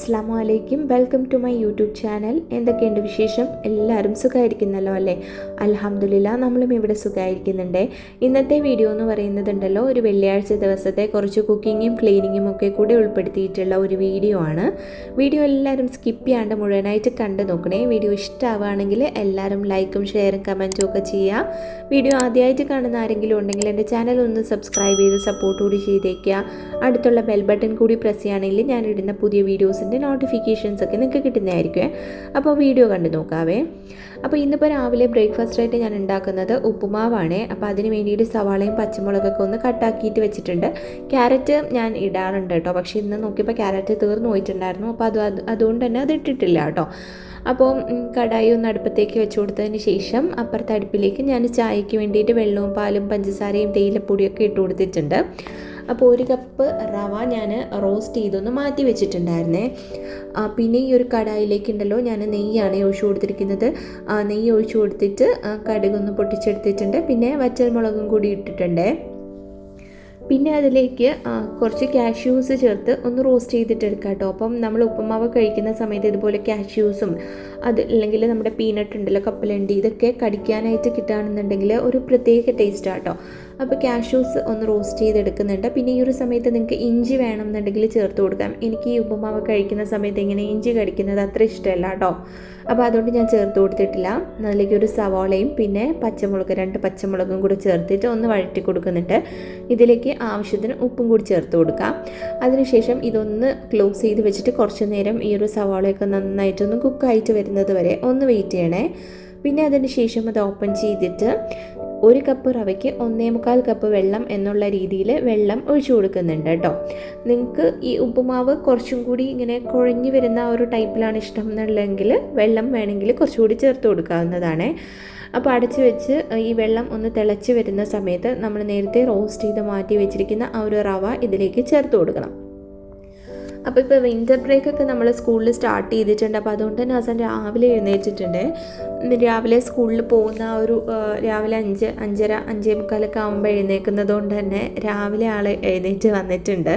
Hello അലൈക്കും. Welcome to my YouTube channel എന്തൊക്കെയുണ്ട് വിശേഷം? എല്ലാവരും സുഖമായിരിക്കുന്നല്ലോ അല്ലേ? അലഹമില്ല നമ്മളും ഇവിടെ സുഖമായിരിക്കുന്നുണ്ട്. ഇന്നത്തെ വീഡിയോ എന്ന് പറയുന്നതുണ്ടല്ലോ ഒരു വെള്ളിയാഴ്ച ദിവസത്തെ കുറച്ച് കുക്കിങ്ങും ക്ലീനിങ്ങും ഒക്കെ കൂടി ഉൾപ്പെടുത്തിയിട്ടുള്ള ഒരു വീഡിയോ ആണ്. വീഡിയോ എല്ലാവരും സ്കിപ്പ് ചെയ്യാണ്ട് മുഴുവനായിട്ട് കണ്ടു നോക്കണേ. വീഡിയോ ഇഷ്ടമാവുകയാണെങ്കിൽ എല്ലാവരും ലൈക്കും ഷെയറും കമന്റും ഒക്കെ ചെയ്യുക. വീഡിയോ ആദ്യമായിട്ട് കാണുന്ന ആരെങ്കിലും ഉണ്ടെങ്കിൽ എന്റെ ചാനൽ ഒന്ന് സബ്സ്ക്രൈബ് ചെയ്ത് സപ്പോർട്ട് കൂടി ചെയ്തേക്കുക. അടുത്തുള്ള ബെൽ ബട്ടൺ കൂടി പ്രസ് ചെയ്യുകയാണെങ്കിൽ ഞാൻ ഇടുന്ന പുതിയ വീഡിയോസിന്റെ നോട്ടിഫിക്കേഷൻസ് ഒക്കെ നിങ്ങൾക്ക് കിട്ടുന്നതായിരിക്കും. അപ്പോൾ വീഡിയോ കണ്ടു നോക്കാവേ. അപ്പോൾ ഇന്നിപ്പോൾ രാവിലെ ബ്രേക്ക്ഫാസ്റ്റ് ആയിട്ട് ഞാൻ ഉണ്ടാക്കുന്നത് ഉപ്പുമാവാണ്. അപ്പോൾ അതിന് വേണ്ടിയിട്ട് സവാളയും പച്ചമുളകൊക്കെ ഒന്ന് കട്ടാക്കിയിട്ട് വെച്ചിട്ടുണ്ട്. ക്യാരറ്റ് ഞാൻ ഇടാറുണ്ട് കേട്ടോ. പക്ഷേ ഇന്ന് നോക്കിയപ്പോൾ ക്യാരറ്റ് തീർന്നു പോയിട്ടുണ്ടായിരുന്നു. അപ്പോൾ അത് അതുകൊണ്ട് തന്നെ അത് ഇട്ടിട്ടില്ല കേട്ടോ. അപ്പോൾ കടായി ഒന്ന് അടുപ്പത്തേക്ക് വെച്ച് കൊടുത്തതിന് ശേഷം അപ്പുറത്തെ അടുപ്പിലേക്ക് ഞാൻ ചായയ്ക്ക് വേണ്ടിയിട്ട് വെള്ളവും പാലും പഞ്ചസാരയും തേയിലപ്പൊടിയൊക്കെ ഇട്ട് കൊടുത്തിട്ടുണ്ട്. അപ്പോൾ ഒരു കപ്പ് റവ ഞാൻ റോസ്റ്റ് ചെയ്തൊന്ന് മാറ്റി വെച്ചിട്ടുണ്ടായിരുന്നേ. പിന്നെ ഈ ഒരു കടായിലേക്ക് ഉണ്ടല്ലോ ഞാൻ നെയ്യാണ് ഒഴിച്ചു കൊടുത്തിരിക്കുന്നത്. നെയ്യ് ഒഴിച്ചു കൊടുത്തിട്ട് കടുകൊന്ന് പൊട്ടിച്ചെടുത്തിട്ടുണ്ട്. പിന്നെ വറ്റൽമുളകും കൂടി ഇട്ടിട്ടുണ്ട്. പിന്നെ അതിലേക്ക് കുറച്ച് കാഷ്യൂസ് ചേർത്ത് ഒന്ന് റോസ്റ്റ് ചെയ്തിട്ട് എടുക്കാം കേട്ടോ. അപ്പം നമ്മൾ ഉപ്പുമാവ് കഴിക്കുന്ന സമയത്ത് ഇതുപോലെ കാഷ്യൂസും അത് അല്ലെങ്കിൽ നമ്മുടെ പീനട്ട് ഉണ്ടല്ലോ കപ്പലണ്ടി ഇതൊക്കെ കടിക്കാനായിട്ട് കിട്ടുകയാണെന്നുണ്ടെങ്കിൽ ഒരു പ്രത്യേക ടേസ്റ്റാണ് കേട്ടോ. അപ്പോൾ കാഷ്യൂസ് ഒന്ന് റോസ്റ്റ് ചെയ്തെടുക്കുന്നുണ്ട്. പിന്നെ ഈ ഒരു സമയത്ത് നിങ്ങൾക്ക് ഇഞ്ചി വേണമെന്നുണ്ടെങ്കിൽ ചേർത്ത് കൊടുക്കാം. എനിക്ക് ഈ ഉപ്പുമാവ് കഴിക്കുന്ന സമയത്ത് ഇങ്ങനെ ഇഞ്ചി കടിക്കുന്നത് അത്ര ഇഷ്ടമല്ല കേട്ടോ. അപ്പോൾ അതുകൊണ്ട് ഞാൻ ചേർത്ത് കൊടുത്തിട്ടില്ല. അതിലേക്ക് ഒരു സവാളയും പിന്നെ പച്ചമുളക് രണ്ട് പച്ചമുളകും കൂടി ചേർത്തിട്ട് ഒന്ന് വഴറ്റി കൊടുക്കുന്നുണ്ട്. ഇതിലേക്ക് ആവശ്യത്തിന് ഉപ്പും കൂടി ചേർത്ത് കൊടുക്കാം. അതിനുശേഷം ഇതൊന്ന് ക്ലോസ് ചെയ്ത് വെച്ചിട്ട് കുറച്ച് നേരം ഈ ഒരു സവാളയൊക്കെ നന്നായിട്ടൊന്ന് കുക്കായിട്ട് വരുന്നത് വരെ ഒന്ന് വെയിറ്റ് ചെയ്യണേ. പിന്നെ അതിന് ശേഷം അത് ഓപ്പൺ ചെയ്തിട്ട് ഒരു കപ്പ് റവയ്ക്ക് ഒന്നേ മുക്കാൽ കപ്പ് വെള്ളം എന്നുള്ള രീതിയിൽ വെള്ളം ഒഴിച്ചു കൊടുക്കുന്നുണ്ട് കേട്ടോ. നിങ്ങൾക്ക് ഈ ഉപ്പുമാവ് കുറച്ചും കൂടി ഇങ്ങനെ കുഴഞ്ഞു വരുന്ന ഒരു ടൈപ്പിലാണ് ഇഷ്ടം എന്നുള്ളതെങ്കിൽ വെള്ളം വേണമെങ്കിൽ കുറച്ചുകൂടി ചേർത്ത് കൊടുക്കാവുന്നതാണ്. അപ്പോൾ അടച്ച് വെച്ച് ഈ വെള്ളം ഒന്ന് തിളച്ച് വരുന്ന സമയത്ത് നമ്മൾ നേരത്തെ റോസ്റ്റ് ചെയ്ത് മാറ്റി വെച്ചിരിക്കുന്ന ആ ഒരു റവ ഇതിലേക്ക് ചേർത്ത് കൊടുക്കണം. അപ്പോൾ ഇപ്പോൾ വിന്റർ ബ്രേക്ക് ഒക്കെ നമ്മൾ സ്കൂളിൽ സ്റ്റാർട്ട് ചെയ്തിട്ടുണ്ട്. അപ്പോൾ അതുകൊണ്ട് തന്നെ ഹസൻ രാവിലെ എഴുന്നേറ്റിട്ടുണ്ട്. രാവിലെ സ്കൂളിൽ പോകുന്ന ആ ഒരു രാവിലെ അഞ്ച് അഞ്ചര അഞ്ചേ മുക്കാലൊക്കെ ആകുമ്പോൾ എഴുന്നേൽക്കുന്നത് കൊണ്ട് തന്നെ രാവിലെ ആൾ എഴുന്നേറ്റ് വന്നിട്ടുണ്ട്.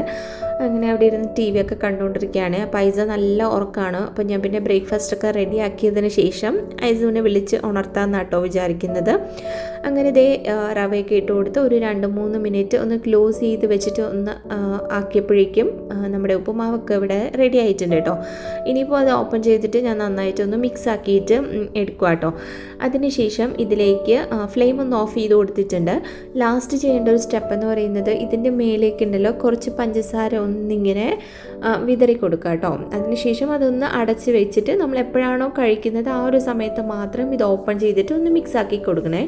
അങ്ങനെ അവിടെ ഇരുന്ന് ടി വി ഒക്കെ കണ്ടുകൊണ്ടിരിക്കുകയാണ് അപ്പോൾ ഐസ നല്ല ഉറക്കാണ്. അപ്പോൾ ഞാൻ പിന്നെ ബ്രേക്ക്ഫാസ്റ്റ് ഒക്കെ റെഡി ആക്കിയതിന് ശേഷം ഐസുവിനെ വിളിച്ച് ഉണർത്താമെന്നാട്ടോ വിചാരിക്കുന്നത്. അങ്ങനെ ഇതേ റവയൊക്കെ ഇട്ട് കൊടുത്ത് ഒരു രണ്ട് മൂന്ന് മിനിറ്റ് ഒന്ന് ക്ലോസ് ചെയ്ത് വെച്ചിട്ട് ഒന്ന് ആക്കിയപ്പോഴേക്കും നമ്മുടെ ഉപ്പുമാവൊക്കെ ഇവിടെ റെഡി ആയിട്ടുണ്ട് കേട്ടോ ഇനിയിപ്പോൾ അത് ഓപ്പൺ ചെയ്തിട്ട് ഞാൻ നന്നായിട്ട് ഒന്ന് മിക്സ് ആക്കിയിട്ട് എടുക്കുക കേട്ടോ അതിനുശേഷം ഇതിലേക്ക് ഫ്ലെയിം ഒന്ന് ഓഫ് ചെയ്ത് കൊടുത്തിട്ടുണ്ട്. ലാസ്റ്റ് ചെയ്യേണ്ട ഒരു സ്റ്റെപ്പ് എന്ന് പറയുന്നത് ഇതിന്റെ മേലേക്കുണ്ടല്ലോ കുറച്ച് പഞ്ചസാര ഒന്നിങ്ങനെ വിതറി കൊടുക്കുക കേട്ടോ. അതിനുശേഷം അതൊന്ന് അടച്ച് വെച്ചിട്ട് നമ്മൾ എപ്പോഴാണോ കഴിക്കുന്നത് ആ ഒരു സമയത്ത് മാത്രം ഇത് ഓപ്പൺ ചെയ്തിട്ട് ഒന്ന് മിക്സ് ആക്കി കൊടുക്കണേ.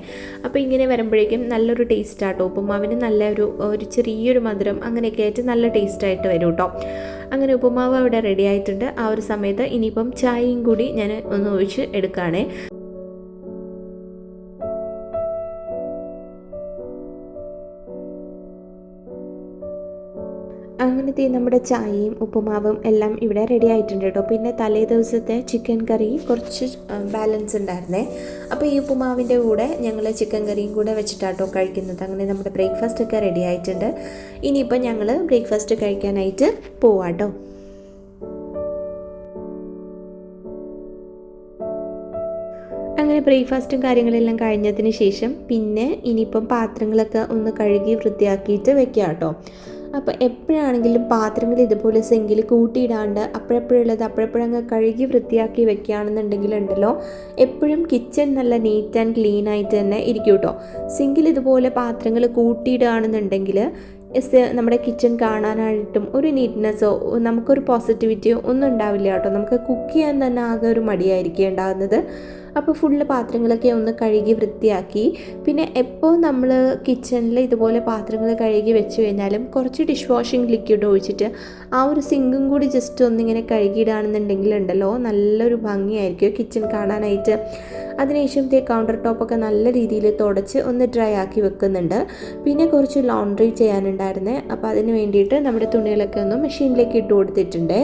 അപ്പോൾ ഇങ്ങനെ വരുമ്പോഴേക്കും നല്ലൊരു ടേസ്റ്റ് ആട്ടോ. ഉപ്പുമാവിന് നല്ല ഒരു ഒരു ചെറിയൊരു മധുരം അങ്ങനെയൊക്കെ ആയിട്ട് നല്ല ടേസ്റ്റായിട്ട് വരും കേട്ടോ. അങ്ങനെ ഉപ്പുമാവ് അവിടെ റെഡി ആയിട്ടുണ്ട്. ആ ഒരു സമയത്ത് ഇനിയിപ്പം ചായയും കൂടി ഞാൻ ഒന്ന് ഒഴിച്ച് എടുക്കുകയാണേ. അങ്ങനത്തെ നമ്മുടെ ചായയും ഉപ്പുമാവും എല്ലാം ഇവിടെ റെഡി ആയിട്ടുണ്ട് കേട്ടോ. പിന്നെ തലേ ദിവസത്തെ ചിക്കൻ കറി കുറച്ച് ബാലൻസ് ഉണ്ടായിരുന്നേ. അപ്പോൾ ഈ ഉപ്പുമാവിന്റെ കൂടെ ഞങ്ങൾ ചിക്കൻ കറിയും കൂടെ വെച്ചിട്ടാട്ടോ കഴിക്കുന്നത്. അങ്ങനെ നമ്മുടെ ബ്രേക്ക്ഫാസ്റ്റ് ഒക്കെ റെഡി ആയിട്ടുണ്ട്. ഇനിയിപ്പോൾ ഞങ്ങൾ ബ്രേക്ക്ഫാസ്റ്റ് കഴിക്കാനായിട്ട് പോവാട്ടോ അങ്ങനെ ബ്രേക്ക്ഫാസ്റ്റും കാര്യങ്ങളെല്ലാം കഴിഞ്ഞതിന് ശേഷം പിന്നെ ഇനിയിപ്പം പാത്രങ്ങളൊക്കെ ഒന്ന് കഴുകി വൃത്തിയാക്കിയിട്ട് വെക്കാം കേട്ടോ അപ്പോൾ എപ്പോഴാണെങ്കിലും പാത്രങ്ങൾ ഇതുപോലെ സെങ്കിൽ കൂട്ടിയിടാണ്ട് അപ്പോഴപ്പോഴുള്ളത് അപ്പോഴപ്പോഴങ്ങ് കഴുകി വൃത്തിയാക്കി വെക്കുകയാണെന്നുണ്ടെങ്കിൽ ഉണ്ടല്ലോ എപ്പോഴും കിച്ചൺ നല്ല നീറ്റ് ആൻഡ് ക്ലീൻ ആയിട്ട് തന്നെ ഇരിക്കും കേട്ടോ സിങ്കിൽ ഇതുപോലെ പാത്രങ്ങൾ കൂട്ടിയിടുകയാണെന്നുണ്ടെങ്കിൽ നമ്മുടെ കിച്ചൺ കാണാനായിട്ടും ഒരു നീറ്റ്നെസ്സോ നമുക്കൊരു പോസിറ്റിവിറ്റിയോ ഒന്നും ഉണ്ടാവില്ല കേട്ടോ നമുക്ക് കുക്ക് ചെയ്യാൻ തന്നെ ആകെ ഒരു മടിയായിരിക്കും ഉണ്ടാകുന്നത്. അപ്പോൾ ഫുള്ള് പാത്രങ്ങളൊക്കെ ഒന്ന് കഴുകി വൃത്തിയാക്കി. പിന്നെ എപ്പോൾ നമ്മൾ കിച്ചണിൽ ഇതുപോലെ പാത്രങ്ങൾ കഴുകി വെച്ച് കഴിഞ്ഞാലും കുറച്ച് ഡിഷ് വാഷിംഗ് ലിക്വിഡ് ഒഴിച്ചിട്ട് ആ ഒരു സിങ്കും കൂടി ജസ്റ്റ് ഒന്നിങ്ങനെ കഴുകിയിടുകയാണെന്നുണ്ടെങ്കിൽ ഉണ്ടല്ലോ നല്ലൊരു ഭംഗിയായിരിക്കും കിച്ചൺ കാണാനായിട്ട്. അതിനുശേഷം ദേ കൗണ്ടർ ടോപ്പൊക്കെ നല്ല രീതിയിൽ തുടച്ച് ഒന്ന് ഡ്രൈ ആക്കി വെക്കുന്നുണ്ട്. പിന്നെ കുറച്ച് ലോണ്ട്രി ചെയ്യാനുണ്ടായിരുന്നേ. അപ്പോൾ അതിന് വേണ്ടിയിട്ട് നമ്മുടെ തുണികളൊക്കെ ഒന്ന് മെഷീനിലേക്ക് ഇട്ട് കൊടുത്തിട്ടുണ്ട്.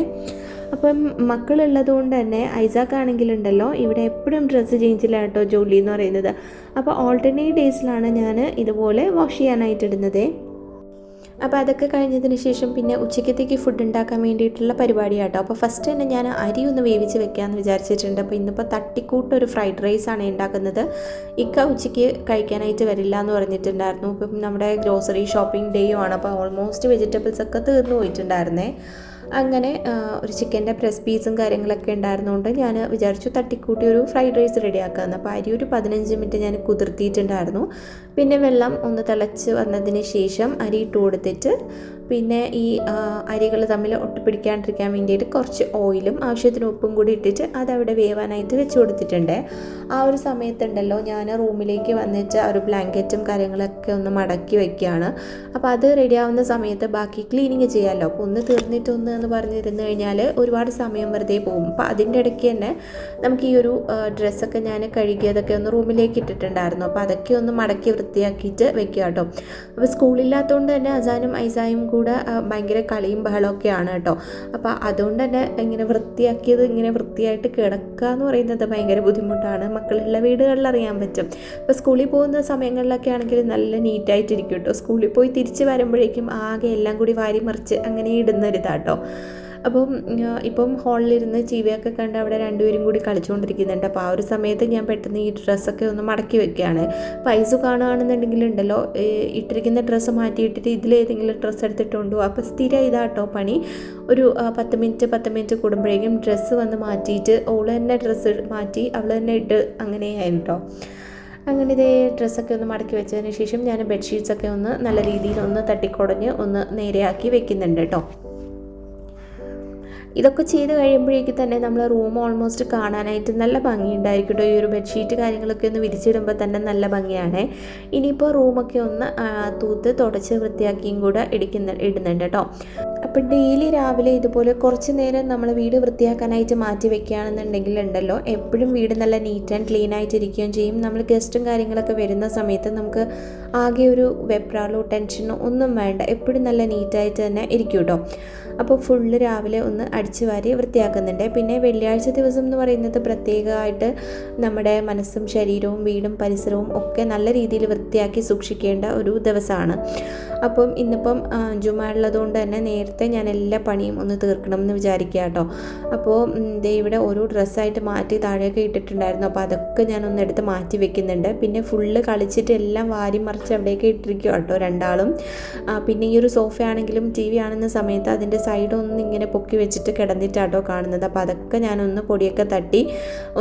അപ്പം മക്കളുള്ളത് കൊണ്ട് തന്നെ ഐസാക്ക് ആണെങ്കിലുണ്ടല്ലോ ഇവിടെ എപ്പോഴും ഡ്രസ്സ് ചേഞ്ചിലാണ് കേട്ടോ ജോലി എന്ന് പറയുന്നത്. അപ്പോൾ ഓൾട്ടർനേറ്റ് ഡേയ്സിലാണ് ഞാൻ ഇതുപോലെ വാഷ് ചെയ്യാനായിട്ട് ഇടുന്നത് അപ്പോൾ അതൊക്കെ കഴിഞ്ഞതിന് ശേഷം പിന്നെ ഉച്ചക്കത്തേക്ക് ഫുഡ് ഉണ്ടാക്കാൻ വേണ്ടിയിട്ടുള്ള പരിപാടി കേട്ടോ അപ്പോൾ ഫസ്റ്റ് തന്നെ ഞാൻ അരി ഒന്ന് വേവിച്ച് വെക്കാമെന്ന് വിചാരിച്ചിട്ടുണ്ട്. അപ്പോൾ ഇന്നിപ്പോൾ തട്ടിക്കൂട്ട് ഒരു ഫ്രൈഡ് റൈസ് ആണ് ഉണ്ടാക്കുന്നത്. ഇക്ക ഉച്ചയ്ക്ക് കഴിക്കാനായിട്ട് വരില്ല എന്ന് പറഞ്ഞിട്ടുണ്ടായിരുന്നു. ഇപ്പം നമ്മുടെ ഗ്രോസറി ഷോപ്പിംഗ് ഡേയും ആണ്. അപ്പോൾ ഓൾമോസ്റ്റ് വെജിറ്റബിൾസ് ഒക്കെ തീർന്നു പോയിട്ടുണ്ടായിരുന്നേ. അങ്ങനെ ഒരു ചിക്കന്റെ പ്രസ് പീസും കാര്യങ്ങളൊക്കെ ഉണ്ടായിരുന്നുകൊണ്ട് ഞാൻ വിചാരിച്ചു തട്ടിക്കൂട്ടി ഒരു ഫ്രൈഡ് റൈസ് റെഡിയാക്കാമെന്ന് അപ്പോൾ അരി ഒരു പതിനഞ്ച് മിനിറ്റ് ഞാൻ കുതിർത്തിയിട്ടുണ്ടായിരുന്നു. പിന്നെ വെള്ളം ഒന്ന് തിളച്ച് വന്നതിന് ശേഷം അരി ഇട്ട് കൊടുത്തിട്ട് പിന്നെ ഈ അരികൾ തമ്മിൽ ഒട്ടിപ്പിടിക്കാണ്ടിരിക്കാൻ വേണ്ടിയിട്ട് കുറച്ച് ഓയിലും ആവശ്യത്തിന് ഉപ്പും കൂടി ഇട്ടിട്ട് അതവിടെ വേവാനായിട്ട് വെച്ച് കൊടുത്തിട്ടുണ്ട്. ആ ഒരു സമയത്തുണ്ടല്ലോ ഞാൻ റൂമിലേക്ക് വന്നിട്ട് ആ ഒരു ബ്ലാങ്കറ്റും കാര്യങ്ങളൊക്കെ ഒന്ന് മടക്കി വെക്കുകയാണ്. അപ്പോൾ അത് റെഡിയാവുന്ന സമയത്ത് ബാക്കി ക്ലീനിങ് ചെയ്യാമല്ലോ. അപ്പോൾ ഒന്ന് തീർന്നിട്ടൊന്ന് എന്ന് പറഞ്ഞിരുന്നു കഴിഞ്ഞാൽ ഒരുപാട് സമയം വെറുതെ പോകും. അപ്പോൾ അതിന്റെ ഇടയ്ക്ക് തന്നെ നമുക്ക് ഈ ഒരു ഡ്രസ്സൊക്കെ ഞാൻ കഴുകിയതൊക്കെ ഒന്ന് റൂമിലേക്ക് ഇട്ടിട്ടുണ്ടായിരുന്നു. അപ്പോൾ അതൊക്കെ ഒന്ന് മടക്കി വൃത്തിയാക്കിയിട്ട് വെക്കുക കേട്ടോ. അപ്പോൾ സ്കൂളില്ലാത്തതുകൊണ്ട് തന്നെ അസാനും ഐസായും കൂടെ ഭയങ്കര കളിയും ബഹളമൊക്കെയാണ് കേട്ടോ. അപ്പോൾ അതുകൊണ്ട് തന്നെ ഇങ്ങനെ വൃത്തിയാക്കിയത് ഇങ്ങനെ വൃത്തിയായിട്ട് കിടക്കുക എന്ന് പറയുന്നത് ഭയങ്കര ബുദ്ധിമുട്ടാണ്. മക്കളുള്ള വീടുകളിൽ അറിയാൻ പറ്റും. അപ്പോൾ സ്കൂളിൽ പോകുന്ന സമയങ്ങളിലൊക്കെ ആണെങ്കിൽ നല്ല നീറ്റായിട്ടിരിക്കും കേട്ടോ. സ്കൂളിൽ പോയി തിരിച്ച് വരുമ്പോഴേക്കും ആകെ എല്ലാം കൂടി വാരി മറിച്ച് അങ്ങനെ ഇടുന്നൊരിതാട്ടോ അപ്പം ഇപ്പം ഹാളിലിരുന്ന് ചീവയൊക്കെ കണ്ട് അവിടെ രണ്ടുപേരും കൂടി കളിച്ചുകൊണ്ടിരിക്കുന്നുണ്ട് അപ്പോൾ ആ ഒരു സമയത്ത് ഞാൻ പെട്ടെന്ന് ഈ ഡ്രസ്സൊക്കെ ഒന്ന് മടക്കി വെക്കുകയാണ്. പൈസ കാണുകയാണെന്നുണ്ടെങ്കിൽ ഉണ്ടല്ലോ ഇട്ടിരിക്കുന്ന ഡ്രസ്സ് മാറ്റിയിട്ടിട്ട് ഇതിലേതെങ്കിലും ഡ്രസ്സ് എടുത്തിട്ടുണ്ടോ അപ്പോൾ സ്ഥിരം ഇതാട്ടോ പണി. ഒരു പത്ത് മിനിറ്റ് പത്ത് മിനിറ്റ് കൂടുമ്പോഴേക്കും ഡ്രസ്സ് വന്ന് മാറ്റിയിട്ട് ഓൾ തന്നെ ഡ്രസ്സ് മാറ്റി അവൾ തന്നെ ഇട്ട് അങ്ങനെയായിരുന്നു കേട്ടോ അങ്ങനെ ഇതേ ഡ്രസ്സൊക്കെ ഒന്ന് മടക്കി വെച്ചതിന് ശേഷം ഞാൻ ബെഡ്ഷീറ്റ്സൊക്കെ ഒന്ന് നല്ല രീതിയിൽ ഒന്ന് തട്ടിക്കുടഞ്ഞ് ഒന്ന് നേരെയാക്കി വെക്കുന്നുണ്ട് കേട്ടോ ഇതൊക്കെ ചെയ്ത് കഴിയുമ്പോഴേക്ക് തന്നെ നമ്മൾ റൂം ഓൾമോസ്റ്റ് കാണാനായിട്ട് നല്ല ഭംഗിയുണ്ടായിരിക്കും കേട്ടോ. ഈ ഒരു ബെഡ്ഷീറ്റ് കാര്യങ്ങളൊക്കെ ഒന്ന് വിരിച്ചിടുമ്പോൾ തന്നെ നല്ല ഭംഗിയാണ്. ഇനിയിപ്പോൾ റൂമൊക്കെ ഒന്ന് തൂത്ത് തുടച്ച് വൃത്തിയാക്കിയും കൂടെ ഇടിക്കുന്ന ഇടുന്നുണ്ട് കേട്ടോ. അപ്പം ഡെയിലി രാവിലെ ഇതുപോലെ കുറച്ച് നേരം നമ്മൾ വീട് വൃത്തിയാക്കാനായിട്ട് മാറ്റി വെക്കുകയാണെന്നുണ്ടെങ്കിൽ ഉണ്ടല്ലോ. എപ്പോഴും വീട് നല്ല നീറ്റ് ആൻഡ് ക്ലീൻ ആയിട്ട് ഇരിക്കുകയും ചെയ്യും. നമ്മൾ ഗസ്റ്റും കാര്യങ്ങളൊക്കെ വരുന്ന സമയത്ത് നമുക്ക് ആകെ ഒരു വെപ്രാളോ ടെൻഷനോ ഒന്നും വേണ്ട. എപ്പോഴും നല്ല നീറ്റായിട്ട് തന്നെ ഇരിക്കും കേട്ടോ. അപ്പോൾ ഫുള്ള് രാവിലെ ഒന്ന് അടിച്ചു വാരി വൃത്തിയാക്കുന്നുണ്ട്. പിന്നെ വെള്ളിയാഴ്ച ദിവസം എന്ന് പറയുന്നത് പ്രത്യേകമായിട്ട് നമ്മുടെ മനസ്സും ശരീരവും വീടും പരിസരവും ഒക്കെ നല്ല രീതിയിൽ വൃത്തിയാക്കി സൂക്ഷിക്കേണ്ട ഒരു ദിവസമാണ്. അപ്പം ഇന്നിപ്പം ജുമാ ജുമ ഉള്ളതുകൊണ്ട് തന്നെ നേരത്തെ ഞാൻ എല്ലാ പണിയും ഒന്ന് തീർക്കണം എന്ന് വിചാരിക്കുക കേട്ടോ. അപ്പോൾ ദേ ഇവിടെ ഓരോ ഡ്രസ്സായിട്ട് മാറ്റി താഴെയൊക്കെ ഇട്ടിട്ടുണ്ടായിരുന്നു. അപ്പോൾ അതൊക്കെ ഞാൻ ഒന്ന് എടുത്ത് മാറ്റി വെക്കുന്നുണ്ട്. പിന്നെ ഫുള്ള് കളിച്ചിട്ട് എല്ലാം വാരി മറിച്ച് അവിടേക്ക് ഇട്ടിരിക്കുക കേട്ടോ രണ്ടാളും. പിന്നെ ഈ ഒരു സോഫയാണെങ്കിലും ടി വി ആണെന്ന സമയത്ത് അതിന്റെ സൈഡ് ഒന്ന് ഇങ്ങനെ പൊക്കി വെച്ചിട്ട് കിടന്നിട്ടാട്ടോ കാണുന്നത്. അപ്പോൾ അതൊക്കെ ഞാനൊന്ന് പൊടിയൊക്കെ തട്ടി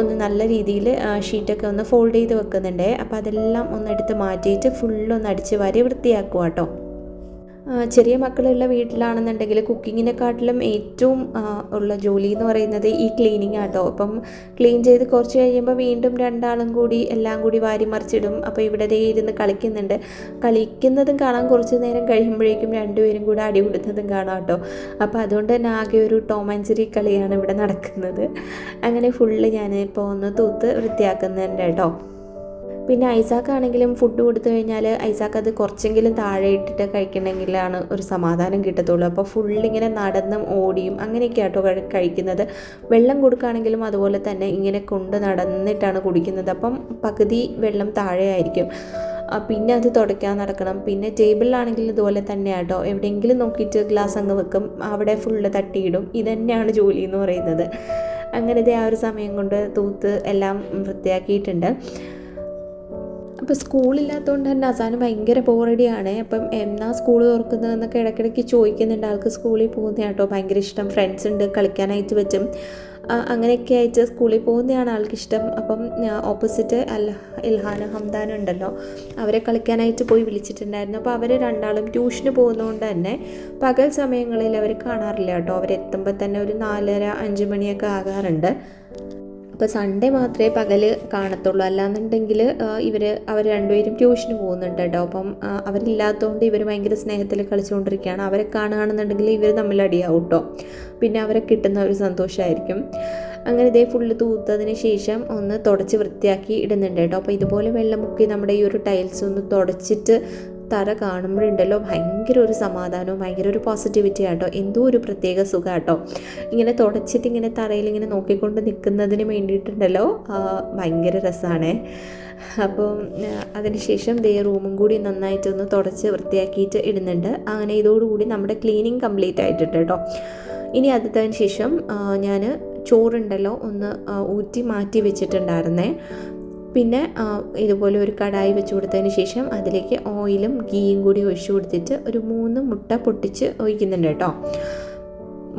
ഒന്ന് നല്ല രീതിയിൽ ഷീറ്റൊക്കെ ഒന്ന് ഫോൾഡ് ചെയ്ത് വെക്കുന്നുണ്ട്. അപ്പോൾ അതെല്ലാം ഒന്ന് എടുത്ത് മാറ്റിയിട്ട് ഫുള്ളൊന്ന് അടിച്ച് വാരി വൃത്തിയാക്കുക കേട്ടോ ചെറിയ മക്കളുള്ള വീട്ടിലാണെന്നുണ്ടെങ്കിൽ കുക്കിങ്ങിനെക്കാട്ടിലും ഏറ്റവും ഉള്ള ജോലി എന്ന് പറയുന്നത് ഈ ക്ലീനിങ് ആട്ടോ. അപ്പം ക്ലീൻ ചെയ്ത് കുറച്ച് കഴിയുമ്പോൾ വീണ്ടും രണ്ടാളും കൂടി എല്ലാം കൂടി വാരി മറിച്ചിടും. അപ്പോൾ ഇവിടെ ദേ ഇരുന്ന് കളിക്കുന്നുണ്ട്. കളിക്കുന്നതും കാണാൻ കുറച്ച് നേരം കഴിയുമ്പോഴേക്കും രണ്ടുപേരും കൂടെ അടി കാണാം കേട്ടോ. അപ്പോൾ അതുകൊണ്ട് തന്നെ ആകെ ഒരു ടോം ആൻഡ് കളിയാണ് ഇവിടെ നടക്കുന്നത്. അങ്ങനെ ഫുള്ള് ഞാൻ ഇപ്പോൾ ഒന്ന് തൂത്ത് വൃത്തിയാക്കുന്നുണ്ട് കേട്ടോ. പിന്നെ ഐസാക്ക് ആണെങ്കിലും ഫുഡ് കൊടുത്തു കഴിഞ്ഞാൽ ഐസാക്ക് അത് കുറച്ചെങ്കിലും താഴെ ഇട്ടിട്ട് കഴിക്കണമെങ്കിലാണ് ഒരു സമാധാനം കിട്ടത്തുള്ളൂ. അപ്പോൾ ഫുള്ളിങ്ങനെ നടന്നും ഓടിയും അങ്ങനെയൊക്കെ ആട്ടോ കഴിക്കുന്നത്. വെള്ളം കൊടുക്കുകയാണെങ്കിലും അതുപോലെ തന്നെ ഇങ്ങനെ കൊണ്ട് നടന്നിട്ടാണ് കുടിക്കുന്നത്. അപ്പം പകുതി വെള്ളം താഴെ ആയിരിക്കും. പിന്നെ അത് തുടയ്ക്കാൻ നടക്കണം. പിന്നെ ടേബിളിലാണെങ്കിൽ ഇതുപോലെ തന്നെ ആട്ടോ എവിടെയെങ്കിലും നോക്കിയിട്ട് ഗ്ലാസ് അങ്ങ് വെക്കും. അവിടെ ഫുള്ള് തട്ടിയിടും. ഇതന്നെയാണ് ജോലി എന്ന് പറയുന്നത് അങ്ങനത്തെ ആ ഒരു സമയം കൊണ്ട് തൂത്ത് എല്ലാം വൃത്തിയാക്കിയിട്ടുണ്ട്. അപ്പോൾ സ്കൂളില്ലാത്തതുകൊണ്ട് തന്നെ അസാന് ഭയങ്കര ബോറടിയാണ്. അപ്പം എന്നാ സ്കൂൾ തുറക്കുന്നതെന്നൊക്കെ ഇടയ്ക്കിടയ്ക്ക് ചോദിക്കുന്നുണ്ട്. ആൾക്ക് സ്കൂളിൽ പോകുന്ന കേട്ടോ ഭയങ്കര ഇഷ്ടം. ഫ്രണ്ട്സ് ഉണ്ട് കളിക്കാനായിട്ട് പറ്റും. അങ്ങനെയൊക്കെ ആയിട്ട് സ്കൂളിൽ പോകുന്നതാണ് ആൾക്കിഷ്ടം അപ്പം ഓപ്പോസിറ്റ് അൽ ഹംദാൻ ഉണ്ടല്ലോ അവരെ കളിക്കാനായിട്ട് പോയി വിളിച്ചിട്ടുണ്ടായിരുന്നു. അപ്പോൾ അവർ രണ്ടാളും ട്യൂഷന് പോകുന്നതുകൊണ്ട് തന്നെ പകൽ സമയങ്ങളിൽ അവർ കാണാറില്ല കേട്ടോ. അവരെത്തുമ്പോൾ തന്നെ ഒരു നാലര അഞ്ച് മണിയൊക്കെ ആകാറുണ്ട്. അപ്പോൾ സൺഡേ മാത്രമേ പകൽ കാണത്തുള്ളൂ. അല്ലാന്നുണ്ടെങ്കിൽ ഇവർ അവർ രണ്ടുപേരും ട്യൂഷന് പോകുന്നുണ്ട് കേട്ടോ. അപ്പം അവരില്ലാത്തതുകൊണ്ട് ഇവർ ഭയങ്കര സ്നേഹത്തിൽ കളിച്ചുകൊണ്ടിരിക്കുകയാണ്. അവരെ കാണുകയാണെന്നുണ്ടെങ്കിൽ ഇവർ തമ്മിൽ അടിയാവും കേട്ടോ. പിന്നെ അവരെ കിട്ടുന്ന ഒരു സന്തോഷമായിരിക്കും അങ്ങനെ ഇതേ ഫുള്ള് തൂത്തതിന് ശേഷം ഒന്ന് തുടച്ച് വൃത്തിയാക്കി ഇടുന്നുണ്ട് കേട്ടോ. അപ്പോൾ ഇതുപോലെ വെള്ളം മുക്കി നമ്മുടെ ഈ ഒരു ടൈൽസ് ഒന്ന് തുടച്ചിട്ട് തറ കാണുമ്പോഴുണ്ടല്ലോ ഭയങ്കര ഒരു സമാധാനവും ഭയങ്കര ഒരു പോസിറ്റിവിറ്റി ആട്ടോ. എന്തോ ഒരു പ്രത്യേക സുഖം ഇങ്ങനെ തുടച്ചിട്ട് ഇങ്ങനെ തറയിൽ ഇങ്ങനെ നോക്കിക്കൊണ്ട് നിൽക്കുന്നതിന് വേണ്ടിയിട്ടുണ്ടല്ലോ. ഭയങ്കര രസമാണ് അപ്പം അതിനുശേഷം ദേ റൂമും കൂടി നന്നായിട്ടൊന്ന് തുടച്ച് വൃത്തിയാക്കിയിട്ട് ഇടുന്നുണ്ട്. അങ്ങനെ ഇതോടുകൂടി നമ്മുടെ ക്ലീനിങ് കംപ്ലീറ്റ് ആയിട്ടുണ്ട് കേട്ടോ. ഇനി അതിന് ശേഷം ഞാൻ ചോറുണ്ടല്ലോ ഒന്ന് ഊറ്റി മാറ്റി വെച്ചിട്ടുണ്ടായിരുന്നേ. പിന്നെ ഇതുപോലെ ഒരു കടായി വെച്ച് കൊടുത്തതിന് ശേഷം അതിലേക്ക് ഓയിലും ഗീയും കൂടി ഒഴിച്ചു കൊടുത്തിട്ട് ഒരു മൂന്ന് മുട്ട പൊട്ടിച്ച് ഒഴിക്കുന്നുണ്ട് കേട്ടോ.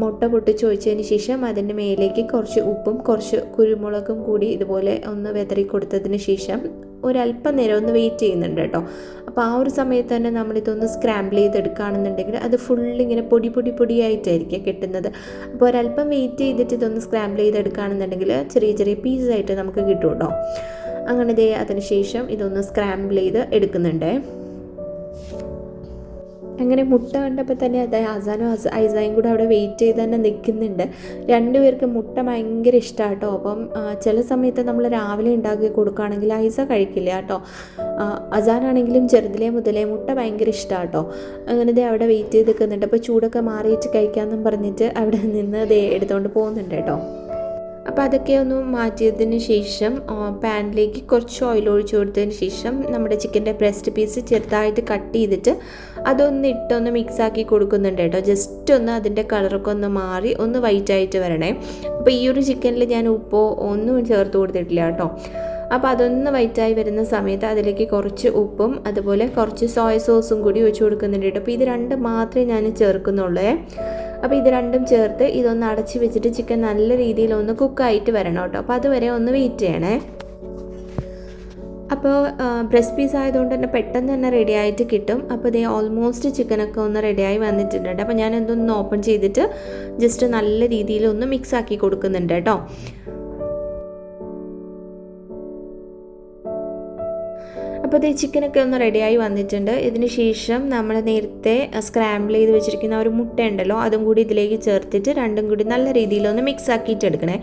മുട്ട പൊട്ടിച്ച് ഒഴിച്ചതിന് ശേഷം അതിന്റെ മേലേക്ക് കുറച്ച് ഉപ്പും കുറച്ച് കുരുമുളകും കൂടി ഇതുപോലെ ഒന്ന് വെതറി കൊടുത്തതിന് ശേഷം ഒരല്പം നേരം ഒന്ന് വെയിറ്റ് ചെയ്യുന്നുണ്ട് കേട്ടോ. അപ്പോൾ ആ ഒരു സമയത്ത് തന്നെ നമ്മളിതൊന്ന് സ്ക്രാമ്പിൾ ചെയ്തെടുക്കുകയാണെന്നുണ്ടെങ്കിൽ അത് ഫുള്ളിങ്ങനെ പൊടി പൊടി പൊടിയായിട്ടായിരിക്കും കിട്ടുന്നത്. അപ്പോൾ ഒരല്പം വെയിറ്റ് ചെയ്തിട്ട് ഇതൊന്ന് സ്ക്രാമ്പിൾ ചെയ്തെടുക്കുകയാണെന്നുണ്ടെങ്കിൽ ചെറിയ ചെറിയ പീസായിട്ട് നമുക്ക് കിട്ടും കേട്ടോ. അങ്ങനെ ദേ അതിനുശേഷം ഇതൊന്ന് സ്ക്രാമ്പിൾ ചെയ്ത് എടുക്കുന്നുണ്ട്. അങ്ങനെ മുട്ട കണ്ടപ്പോൾ തന്നെ അത് അസാനും അസ ഐസായും കൂടെ അവിടെ വെയിറ്റ് ചെയ്ത് തന്നെ നിൽക്കുന്നുണ്ട്. രണ്ടുപേർക്ക് മുട്ട ഭയങ്കര ഇഷ്ടമാണ് കേട്ടോ അപ്പം ചില സമയത്ത് നമ്മൾ രാവിലെ ഉണ്ടാക്കി കൊടുക്കുകയാണെങ്കിൽ ഐസ കഴിക്കില്ല കേട്ടോ. അസാനാണെങ്കിലും ചെറുതിലേ മുതലേ മുട്ട ഭയങ്കര ഇഷ്ടമാണ് കേട്ടോ അങ്ങനെ ദേ അവിടെ വെയിറ്റ് ചെയ്ത് നിൽക്കുന്നുണ്ട്. അപ്പോൾ ചൂടൊക്കെ മാറിയിട്ട് കഴിക്കാമെന്നും പറഞ്ഞിട്ട് അവിടെ നിന്ന് ദേ എടുത്തുകൊണ്ട് പോകുന്നുണ്ട് കേട്ടോ. അപ്പോൾ അതൊക്കെ ഒന്ന് മാറ്റിയതിന് ശേഷം പാനിലേക്ക് കുറച്ച് ഓയിൽ ഒഴിച്ച് കൊടുത്തതിന് ശേഷം നമ്മുടെ ചിക്കന്റെ ബ്രസ്റ്റ് പീസ് ചെറുതായിട്ട് കട്ട് ചെയ്തിട്ട് അതൊന്ന് ഇട്ടൊന്ന് മിക്സാക്കി കൊടുക്കുന്നുണ്ട് കേട്ടോ. ജസ്റ്റ് ഒന്ന് അതിന്റെ കളറൊക്കെ ഒന്ന് മാറി ഒന്ന് വൈറ്റ് ആയിട്ട് വരണേ. അപ്പോൾ ഈ ഒരു ചിക്കനിൽ ഞാൻ ഉപ്പോ ഒന്നും ചേർത്ത് കൊടുത്തിട്ടില്ല കേട്ടോ. അപ്പോൾ അതൊന്ന് വൈറ്റായി വരുന്ന സമയത്ത് അതിലേക്ക് കുറച്ച് ഉപ്പും അതുപോലെ കുറച്ച് സോയ സോസും കൂടി ഒഴിച്ച് കൊടുക്കുന്നുണ്ട് കേട്ടോ. അപ്പോൾ ഇത് രണ്ട് മാത്രമേ ഞാൻ ചേർക്കുന്നുള്ളൂ. അപ്പോൾ ഇത് രണ്ടും ചേർത്ത് ഇതൊന്ന് അടച്ച് വെച്ചിട്ട് ചിക്കൻ നല്ല രീതിയിൽ ഒന്ന് കുക്കായിട്ട് വരണം കേട്ടോ. അപ്പോൾ അതുവരെ ഒന്ന് വെയിറ്റ് ചെയ്യണേ. അപ്പോൾ ബ്രസ്റ്റ് പീസ് ആയതുകൊണ്ട് തന്നെ പെട്ടെന്ന് തന്നെ റെഡി ആയിട്ട് കിട്ടും. അപ്പോൾ ഇതേ ഓൾമോസ്റ്റ് ചിക്കനൊക്കെ ഒന്ന് റെഡിയായി വന്നിട്ടുണ്ട്. അപ്പോൾ ഞാൻ എന്തൊന്ന് ഓപ്പൺ ചെയ്തിട്ട് ജസ്റ്റ് നല്ല രീതിയിൽ ഒന്ന് മിക്സ് ആക്കി കൊടുക്കുന്നുണ്ട് കേട്ടോ. അപ്പോൾ ചിക്കനൊക്കെ ഒന്ന് റെഡിയായി വന്നിട്ടുണ്ട്. ഇതിന് ശേഷം നമ്മൾ നേരത്തെ സ്ക്രാമ്പിൾ ചെയ്ത് വെച്ചിരിക്കുന്ന ഒരു മുട്ട ഉണ്ടല്ലോ അതും കൂടി ഇതിലേക്ക് ചേർത്തിട്ട് രണ്ടും കൂടി നല്ല രീതിയിൽ ഒന്ന് മിക്സ് ആക്കിയിട്ട് എടുക്കണേ.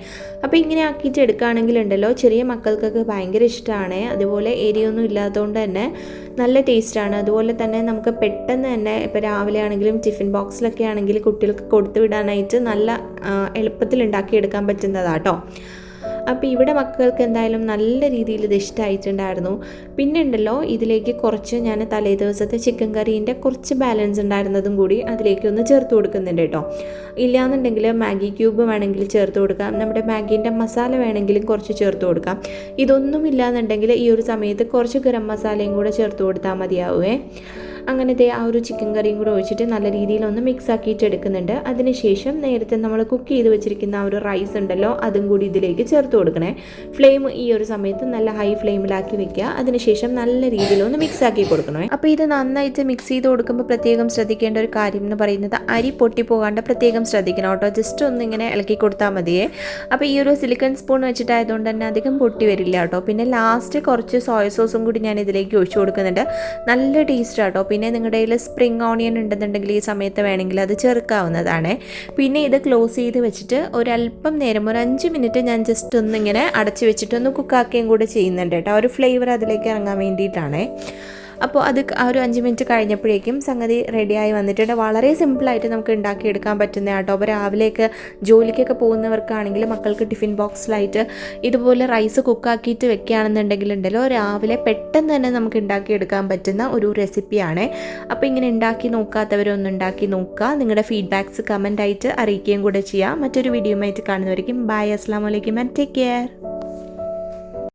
അപ്പോൾ ഇങ്ങനെ ആക്കിയിട്ട് എടുക്കുകയാണെങ്കിൽ ഉണ്ടല്ലോ ചെറിയ മക്കൾക്കൊക്കെ ഭയങ്കര ഇഷ്ടമാണ് അതുപോലെ എരിയൊന്നും ഇല്ലാത്തതുകൊണ്ട് തന്നെ നല്ല ടേസ്റ്റാണ് അതുപോലെ തന്നെ നമുക്ക് പെട്ടെന്ന് തന്നെ ഇപ്പോൾ രാവിലെ ആണെങ്കിലും ടിഫിൻ ബോക്സിലൊക്കെ ആണെങ്കിൽ കുട്ടികൾക്ക് കൊടുത്തു വിടാനായിട്ട് നല്ല എളുപ്പത്തിൽ ഉണ്ടാക്കിയെടുക്കാൻ പറ്റുന്നതാട്ടോ. അപ്പോൾ ഇവിടെ മക്കൾക്ക് എന്തായാലും നല്ല രീതിയിൽ ഇത് ഇഷ്ടമായിട്ടുണ്ടായിരുന്നു പിന്നെ ഉണ്ടല്ലോ ഇതിലേക്ക് കുറച്ച് ഞാൻ തലേ ദിവസത്തെ ചിക്കൻ കറീന്റെ കുറച്ച് ബാലൻസ് ഉണ്ടായിരുന്നതും കൂടി അതിലേക്ക് ഒന്ന് ചേർത്ത് കൊടുക്കുന്നുണ്ട് കേട്ടോ. ഇല്ലാന്നുണ്ടെങ്കിൽ മാഗി ക്യൂബ് വേണമെങ്കിൽ ചേർത്ത് കൊടുക്കാം. നമ്മുടെ മാഗീന്റെ മസാല വേണമെങ്കിലും കുറച്ച് ചേർത്ത് കൊടുക്കാം. ഇതൊന്നും ഇല്ലാന്നുണ്ടെങ്കിൽ ഈ ഒരു സമയത്ത് കുറച്ച് ഗരം മസാലയും കൂടെ ചേർത്ത് കൊടുത്താൽ മതിയാവുമേ അങ്ങനത്തെ ആ ഒരു ചിക്കൻ കറിയും കൂടെ ഒഴിച്ചിട്ട് നല്ല രീതിയിൽ ഒന്ന് മിക്സ് ആക്കിയിട്ട് എടുക്കുന്നുണ്ട്. അതിനുശേഷം നേരത്തെ നമ്മൾ കുക്ക് ചെയ്ത് വെച്ചിരിക്കുന്ന ആ ഒരു റൈസ് ഉണ്ടല്ലോ അതും കൂടി ഇതിലേക്ക് ചേർത്ത് കൊടുക്കണേ. ഫ്ലെയിം ഈ ഒരു സമയത്ത് നല്ല ഹൈ ഫ്ലെയിമിലാക്കി വെക്കുക. അതിനുശേഷം നല്ല രീതിയിൽ ഒന്ന് മിക്സ് ആക്കി കൊടുക്കണേ. അപ്പോൾ ഇത് നന്നായിട്ട് മിക്സ് ചെയ്ത് കൊടുക്കുമ്പോൾ പ്രത്യേകം ശ്രദ്ധിക്കേണ്ട ഒരു കാര്യം എന്ന് പറയുന്നത് അരി പൊട്ടി പൊട്ടിപ്പോകാണ്ട് പ്രത്യേകം ശ്രദ്ധിക്കണം കേട്ടോ. ജസ്റ്റ് ഒന്ന് ഇങ്ങനെ ഇളക്കി കൊടുത്താൽ മതിയേ. അപ്പോൾ ഈ ഒരു സിലിക്കൺ സ്പൂൺ വെച്ചിട്ടായതുകൊണ്ട് തന്നെ അധികം പൊട്ടി വരില്ല കേട്ടോ. പിന്നെ ലാസ്റ്റ് കുറച്ച് സോയ സോസും കൂടി ഞാൻ ഇതിലേക്ക് ഒഴിച്ചു കൊടുക്കുന്നുണ്ട്. നല്ല ടേസ്റ്റ് ആട്ടോ പിന്നെ നിങ്ങളുടെ കയ്യിൽ സ്പ്രിങ് ഓണിയൻ ഉണ്ടെന്നുണ്ടെങ്കിൽ ഈ സമയത്ത് വേണമെങ്കിൽ അത് ചേർക്കാവുന്നതാണ് പിന്നെ ഇത് ക്ലോസ് ചെയ്ത് വെച്ചിട്ട് ഒരല്പം നേരം ഒരു അഞ്ച് മിനിറ്റ് ഞാൻ ജസ്റ്റ് ഒന്നിങ്ങനെ അടച്ച് വെച്ചിട്ട് ഒന്ന് കുക്കാക്കുകയും കൂടെ ചെയ്യുന്നുണ്ട് കേട്ടോ. ഒരു ഫ്ലേവർ അതിലേക്ക് ഇറങ്ങാൻ വേണ്ടിയിട്ടാണേ. അപ്പോൾ അത് ആ ഒരു അഞ്ച് മിനിറ്റ് കഴിഞ്ഞപ്പോഴേക്കും സംഗതി റെഡിയായി വന്നിട്ടുണ്ട് വളരെ സിമ്പിളായിട്ട് നമുക്ക് ഉണ്ടാക്കിയെടുക്കാൻ പറ്റുന്ന കേട്ടോ അപ്പോൾ രാവിലെയൊക്കെ ജോലിക്കൊക്കെ പോകുന്നവർക്കാണെങ്കിൽ മക്കൾക്ക് ടിഫിൻ ബോക്സിലായിട്ട് ഇതുപോലെ റൈസ് കുക്കാക്കിയിട്ട് വെക്കുകയാണെന്നുണ്ടെങ്കിൽ ഉണ്ടല്ലോ രാവിലെ പെട്ടെന്ന് തന്നെ നമുക്ക് ഉണ്ടാക്കിയെടുക്കാൻ പറ്റുന്ന ഒരു റെസിപ്പിയാണ് അപ്പോൾ ഇങ്ങനെ ഉണ്ടാക്കി നോക്കാത്തവരൊന്ന് ഉണ്ടാക്കി നോക്കുക. നിങ്ങളുടെ ഫീഡ്ബാക്ക്സ് കമന്റായിട്ട് അറിയിക്കുകയും കൂടെ ചെയ്യാം. മറ്റൊരു വീഡിയോയുമായിട്ട് കാണുന്നവരേക്കും ബൈ അസ്സാം വലൈക്കും ആൻഡ് ടേക്ക് കെയർ